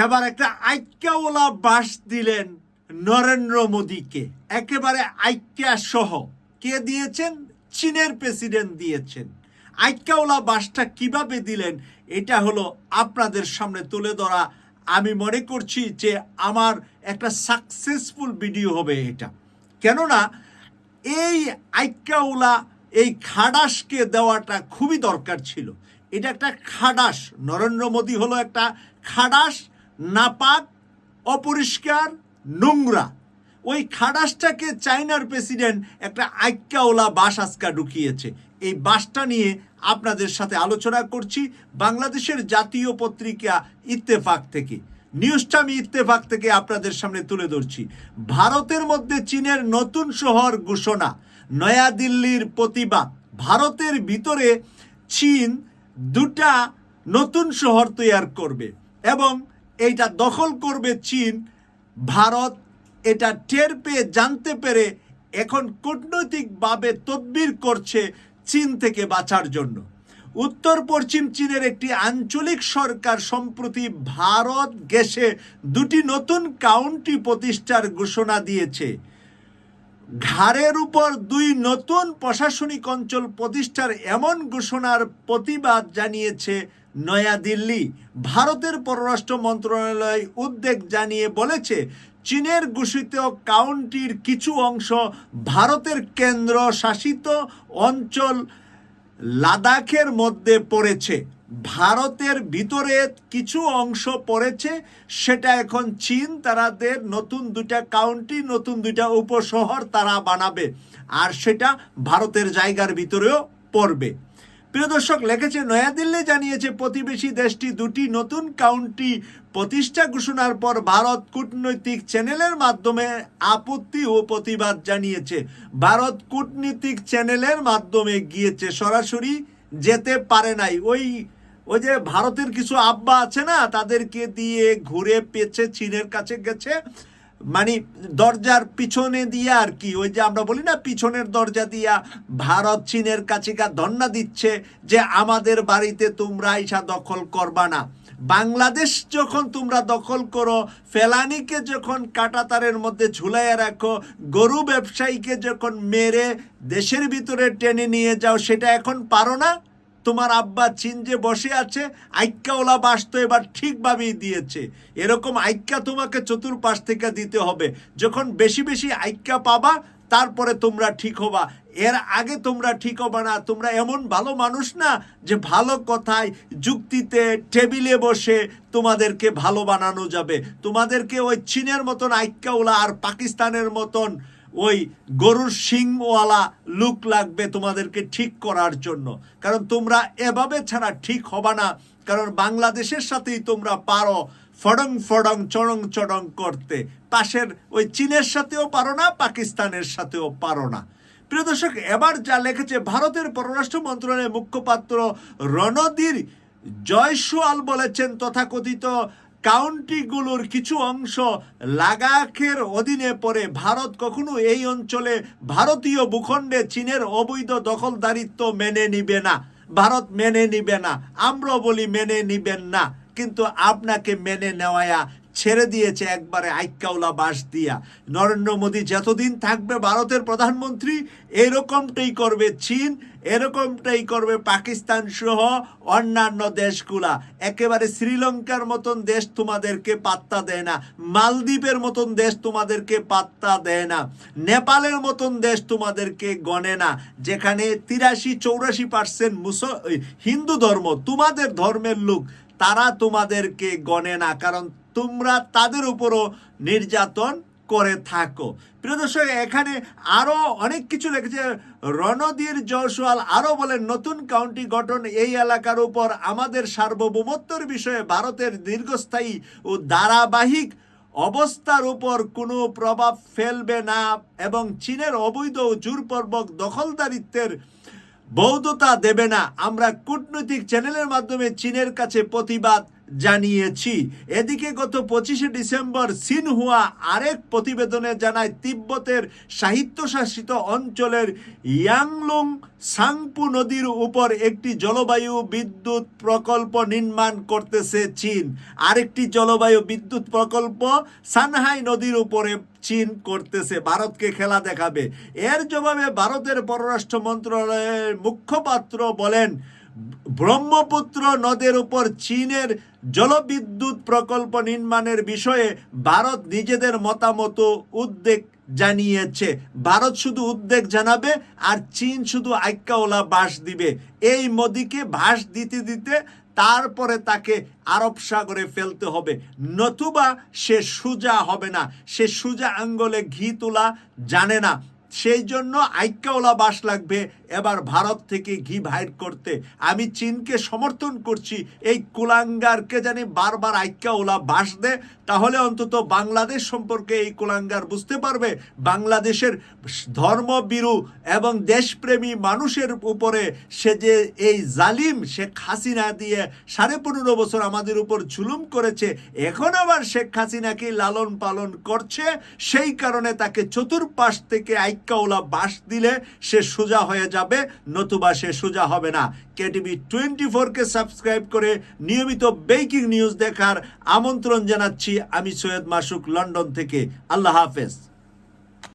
এবার একটা আইক্যাওয়ালা বাস দিলেন নরেন্দ্র মোদীকে। একেবারে আইক্যা সহ কে দিয়েছেন? চীনের প্রেসিডেন্ট দিয়েছেন। আইক্যাওয়ালা বাসটা কীভাবে দিলেন, এটা হলো আপনাদের সামনে তুলে ধরা। আমি মনে করছি যে আমার একটা সাকসেসফুল ভিডিও হবে এটা। কেননা, এই আইক্যাওলা এই খাডাসকে দেওয়াটা খুবই দরকার ছিল। এটা একটা খাডাস নরেন্দ্র মোদী হলো একটা খাডাস নাপাক, অপরিষ্কার, নোংরা। ওই খাডাসটাকে চাইনার প্রেসিডেন্ট একটা আইক্যাওলা বাস আজকা ঢুকিয়েছে। এই বাসটা নিয়ে আপনাদের সাথে আলোচনা করছি বাংলাদেশের জাতীয় পত্রিকা ইত্তেফাক থেকে। নিউজটা আমি ইত্তেফাক থেকে আপনাদের সামনে তুলে ধরছি। ভারতের মধ্যে চীনের নতুন শহর ঘোষণা, নয়াদিল্লির প্রতিবাদ। ভারতের ভিতরে চীন দুটা নতুন শহর তৈয়ার করবে এবং এইটা দখল করবে চীন, ভারত এটা টের পেয়ে জানতে পেরে এখন কূটনৈতিকভাবে তদবির করছে চীন থেকে বাঁচার জন্য। উত্তর পশ্চিম চীনের একটি আঞ্চলিক সরকার সম্প্রতি ভারত গ্যাসে দুটি নতুন কাউন্টি প্রতিষ্ঠার ঘোষণা দিয়েছে। ঘাড়ের উপর দুই নতুন প্রশাসনিক অঞ্চল প্রতিষ্ঠার এমন ঘোষণার প্রতিবাদ জানিয়েছে নয়াদিল্লি। ভারতের পররাষ্ট্র মন্ত্রণালয় উদ্বেগ জানিয়ে বলেছে, চীনের ঘোষিত কাউন্টির কিছু অংশ ভারতের কেন্দ্র শাসিত অঞ্চল লাদাখের মধ্যে পড়েছে। ভারতের ভিতরে কিছু অংশ পড়েছে, সেটা এখন চীন তারাদের নতুন দুটা কাউন্টি নতুন দুটা উপশহর তারা বানাবে। আর সেটা ভারতের জায়গার ভিতরেও পড়বে। প্রিয় দর্শক, লিখেছে, নয়াদিল্লি জানিয়েছে, প্রতিবেশী দেশটি দুটি নতুন কাউন্টি প্রতিষ্ঠা ঘোষণার পর ভারত কূটনৈতিক চ্যানেলের মাধ্যমে আপত্তি ও প্রতিবাদ জানিয়েছে। ভারত কূটনীতিক চ্যানেলের মাধ্যমে গিয়েছে, সরাসরি যেতে পারে নাই। ওই ওই যে ভারতের কিছু আব্বা আছে না, তাদেরকে দিয়ে ঘুরে পেছে, চীনের কাছে গেছে। মানে দরজার পিছনে দিয়ে আর কি, ওই যে আমরা বলি না পিছনের দরজা দিয়া ভারত চীনের কাছে ধন্না দিচ্ছে যে আমাদের বাড়িতে তোমরা ইসা দখল করবা না। বাংলাদেশ যখন তোমরা দখল করো, ফেলানিকে যখন কাটাতারের মধ্যে ঝুলাইয়া রাখো, গরু ব্যবসায়ীকে যখন মেরে দেশের ভিতরে টেনে নিয়ে যাও, সেটা এখন পারো না? তোমার আব্বা চীন যে বসে আছে আইক্যাওলা বাস তো এবার ঠিকভাবেই দিয়েছে। এরকম আইক্যা তোমাকে চতুর্পাশ থেকে দিতে হবে। যখন বেশি বেশি আইক্যা পাবা, তারপরে তোমরা ঠিক হবা। এর আগে তোমরা ঠিক হবা না। তোমরা এমন ভালো মানুষ না যে ভালো কথায় যুক্তিতে টেবিলে বসে তোমাদেরকে ভালো বানানো যাবে। তোমাদেরকে ওই চীনের মতন আইক্যাওলা আর পাকিস্তানের মতন ওই গরুর শিংওয়ালা লুক লাগবে তোমাদেরকে ঠিক করার জন্য। কারণ তোমরা এভাবে ছাড়া ঠিক হবা না। কারণ বাংলাদেশের সাথেই তোমরা পারো ফডং ফডং চড়ং চড়ং করতে। পাশের ওই চীনের সাথেও পারো না, পাকিস্তানের সাথেও পারো না। প্রিয় দর্শক, এবার যা লিখেছে ভারতের পররাষ্ট্র মন্ত্রণালয়ের মুখপাত্র রণধীর জয়সওয়াল বলেছেন তথাকথিত কাউন্টিগুলোর কিছু অংশ লাগাখের অধীনে পড়ে। ভারত কখনো এই অঞ্চলে ভারতীয় ভূখণ্ডে চীনের অবৈধ দখলদারিত্ব মেনে নিবে না। ভারত মেনে নিবে না। আমরা বলি মেনে নিবেন না। কিন্তু আপনাকে মেনে নেওয়া ছেড়ে দিয়েছে একবারে আইক্যাওলা বাস দিয়া। নরেন্দ্র মোদী যতদিন থাকবে ভারতের প্রধানমন্ত্রী, এরকমটাই করবে চীন, এরকমটাই করবে পাকিস্তান সহ অন্যান্য দেশগুলা। একেবারে শ্রীলঙ্কার মতন দেশ তোমাদেরকে পাত্তা দেয় না, মালদ্বীপের মতন দেশ তোমাদেরকে পাত্তা দেয় না, নেপালের মতন দেশ তোমাদেরকে গণে না, যেখানে তিরাশি চৌরাশি পার্সেন্ট মুস হিন্দু ধর্ম, তোমাদের ধর্মের লোক, তারা তোমাদেরকে গণে না, কারণ তোমরা তাদের উপরও নির্যাতন করে থাকো। প্রিয় দর্শক, এখানে আরও অনেক কিছু লিখেছে রণধীর জয়সওয়াল আরও বলেন, নতুন কাউন্টি গঠন এই এলাকার উপর আমাদের সার্বভৌমত্বর বিষয়ে ভারতের দীর্ঘস্থায়ী ও ধারাবাহিক অবস্থার উপর কোনো প্রভাব ফেলবে না এবং চীনের অবৈধ ও জোরপূর্বক দখলদারিত্বের বৌদ্ধতা দেবে না। আমরা কূটনৈতিক চ্যানেলের মাধ্যমে চীনের কাছে প্রতিবাদ জানিয়েছি। এদিকে গত পঁচিশে ডিসেম্বর সিনহুয়া আরেক প্রতিবেদনে জানায়, তিব্বতের সাহিত্যশাসিত অঞ্চলের ইয়াংলুং সাংপু নদীর উপর একটি জলবায়ু বিদ্যুৎ প্রকল্প নির্মাণ করতেছে চীন। আরেকটি জলবায়ু বিদ্যুৎ প্রকল্প সানহাই নদীর উপরে চীন করতেছে, ভারতকে খেলা দেখাবে। এর জবাবে ভারতের পররাষ্ট্র মন্ত্রণালয়ের মুখপাত্র বলেন ব্রহ্মপুত্র নদের উপর চীনের জলবিদ্যুৎ প্রকল্প নির্মাণের বিষয়ে ভারত নিজেদের মতামত উদ্বেগ জানিয়েছে। ভারত শুধু উদ্বেগ জানাবে আর চীন শুধু আইক্কাওলা বাস দিবে। এই মোদিকে ভাস দিতে দিতে তারপরে তাকে আরব সাগরে ফেলতে হবে। নতুবা সে সুজা হবে না। সে সুজা আঙ্গলে ঘি তোলা জানে না। সেই জন্য আইক্যাওলা বাস লাগবে। এবার ভারত থেকে ঘি ভাইট করতে। আমি চীনকে সমর্থন করছি। এই কুলাঙ্গারকে জানি বারবার আইক্যাওলা বাস দে তাহলে অন্তত বাংলাদেশ সম্পর্কে এই কুলাঙ্গার বুঝতে পারবে। বাংলাদেশের ধর্মবিরু এবং দেশপ্রেমী মানুষের উপরে সে যে এই জালিম শেখ হাসিনা দিয়ে সাড়ে পনেরো বছর আমাদের উপর ঝুলুম করেছে, এখন আবার শেখ হাসিনাকে লালন পালন করছে। সেই কারণে তাকে চতুর্পাশ থেকে আইক্কাওলা বাস দিলে সে সোজা হয়ে যাবে, নতুবা সে সোজা হবে না। কেটিভি টোয়েন্টি ফোরকে সাবস্ক্রাইব করে নিয়মিত বেকিং নিউজ দেখার আমন্ত্রণ জানাচ্ছি আমি সৈয়দ মাসুক লন্ডন থেকে। আল্লাহ হাফেজ।